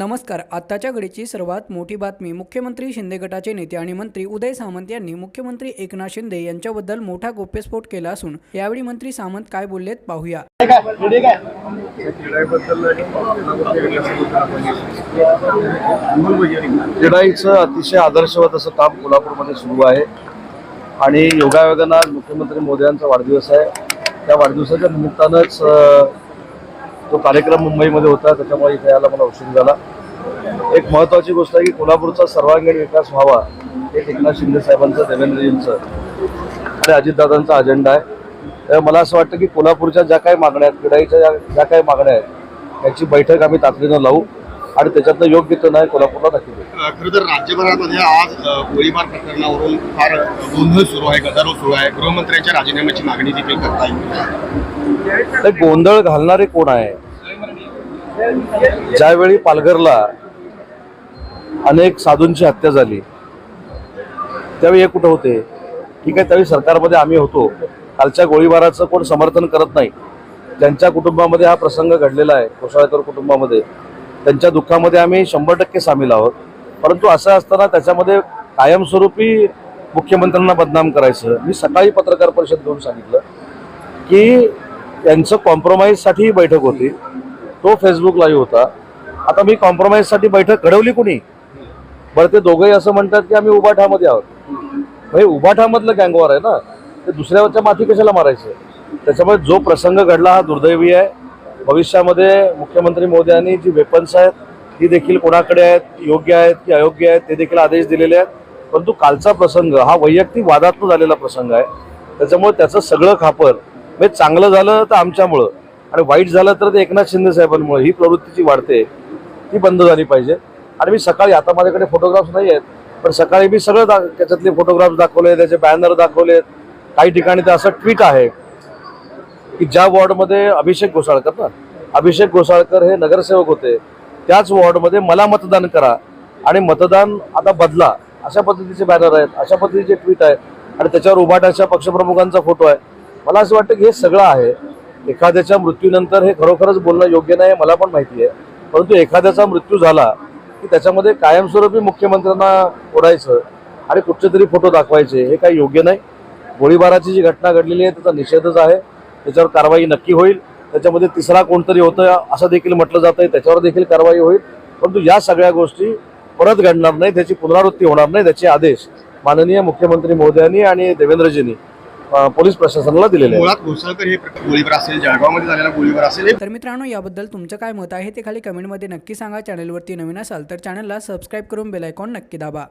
नमस्कार. आत्ताच्या घडीची सर्वात मोठी बातमी मुख्यमंत्री शिंदे गटाचे नेते आणि मंत्री उदय सामंत यांनी मुख्यमंत्री एकनाथ शिंदे यांच्याबद्दल मोठा गोप्यस्फोट केला असून यावेळी मंत्री सामंत काय बोललेत पाहूया. क्रीडाईचं अतिशय आदर्शवत असं काम कोल्हापूरमध्ये सुरू आहे. आणि योगायोगानं आज मुख्यमंत्री मोदयांचा वाढदिवस आहे. त्या वाढदिवसाच्या निमित्तानंच तो कार्यक्रम मुंबईमध्ये होता त्याच्यामुळे इथे यायला मला उशीर झाला. एक महत्त्वाची गोष्ट आहे की कोल्हापूरचा सर्वांगीण विकास व्हावा हे एकनाथ शिंदे साहेबांचं देवेंद्रजींचं आणि अजितदादांचा अजेंडा आहे. त्यामुळे मला असं वाटतं की कोल्हापूरच्या ज्या काही मागण्या आहेत क्रीडाईच्या ज्या ज्या काही मागण्या आहेत याची बैठक आम्ही तातडीनं लावू आणि त्याच्यातलं योग्य तो नाही कोल्हापूरला नक्की देऊ खरं तर राज्यभरामध्ये आज गोळीबार प्रकरणावरून फार गोंधळ सुरू आहे गदारोळ सुरू आहे. गृहमंत्र्यांच्या राजीनाम्याची मागणी देखील करता येईल. गोंधळ घालणारे कोण आहे? ज्यावेळी पालघरला अनेक साधूंची हत्या झाली त्यावेळी हे कुठं होते? ठीक आहे त्यावेळी सरकारमध्ये आम्ही होतो. कालच्या गोळीबाराचं कोण समर्थन करत नाही. ज्यांच्या कुटुंबामध्ये हा प्रसंग घडलेला आहे कोसळकर कुटुंबामध्ये त्यांच्या दुःखामध्ये आम्ही शंभर टक्के सामील आहोत. परंतु असं असताना त्याच्यामध्ये कायमस्वरूपी मुख्यमंत्र्यांना बदनाम करायचं. मी सकाळी पत्रकार परिषद घेऊन सांगितलं की यांचं कॉम्प्रोमाइजसाठी ही बैठक होती. तो फेसबुक लाईव्ह होता. आता मी कॉम्प्रोमाइजसाठी बैठक घडवली कुणी? बरं ते दोघंही असं म्हणतात की आम्ही उभाठामध्ये आहोत. म्हणजे उभाठामधलं गँगवार आहे ना ते दुसऱ्यावरच्या माथी कशाला मारायचं? त्याच्यामुळे जो प्रसंग घडला हा दुर्दैवी आहे. भविष्यामध्ये मुख्यमंत्री मोदी यांनी जी वेपन्स आहेत ती देखील कोणाकडे आहेत योग्य आहेत की अयोग्य आहेत ते देखील आदेश दिलेले आहेत. परंतु कालचा प्रसंग हा वैयक्तिक वादातून झालेला प्रसंग आहे. त्याच्यामुळे त्याचं सगळं खापर म्हणजे चांगलं झालं तर आमच्यामुळं आणि वाईट झालं तर ते एकनाथ शिंदे साहेबांमुळे ही प्रवृत्ती जी वाढते ती बंद झाली पाहिजे. आणि मी सकाळी आता माझ्याकडे फोटोग्राफ्स नाही आहेत पण सकाळी मी सगळं दा त्याच्यातले फोटोग्राफ्स दाखवले त्याचे बॅनर दाखवलेत काही ठिकाणी तर असं ट्विट आहे की ज्या वॉर्डमध्ये अभिषेक घोसाळकर ना अभिषेक घोसाळकर हे नगरसेवक होते त्याच वॉर्डमध्ये मला मतदान करा आणि मतदान आता बदला. अशा पद्धतीचे बॅनर आहेत अशा पद्धतीचे ट्विट आहेत आणि त्याच्यावर उभाटाच्या पक्षप्रमुखांचा फोटो आहे. मला असं वाटतं की हे सगळं आहे. एखाद्याच्या मृत्यूनंतर हे खरोखरच बोलणं योग्य नाही हे मला पण माहिती आहे. परंतु एखाद्याचा मृत्यू झाला की त्याच्यामध्ये कायमस्वरूपी मुख्यमंत्र्यांना ओढायचं आणि कुठचे तरी फोटो दाखवायचे हे काही योग्य नाही. गोळीबाराची जी घटना घडलेली आहे त्याचा निषेधच आहे. त्याच्यावर कारवाई नक्की होईल. त्याच्यामध्ये तिसरा कोणतरी होतं असं देखील म्हटलं जात आहे त्याच्यावर देखील कारवाई होईल. परंतु या सगळ्या गोष्टी परत घडणार नाही त्याची पुनरावृत्ती होणार नाही त्याचे आदेश माननीय मुख्यमंत्री महोदयांनी आणि देवेंद्रजींनी पोलीस प्रशासनाला दिलेले आहेत. मुळात घोसाळकर हे प्रकरण गोळीबार असेल जळगावमध्ये झालेला गोळीबार असेल तर मित्रांनो याबद्दल तुमचं काय मत आहे ते खाली कमेंटमध्ये नक्की सांगा. चॅनलवरती नवीन असाल तर चॅनलला सबस्क्राईब करून बेलायकॉन नक्की दाबा.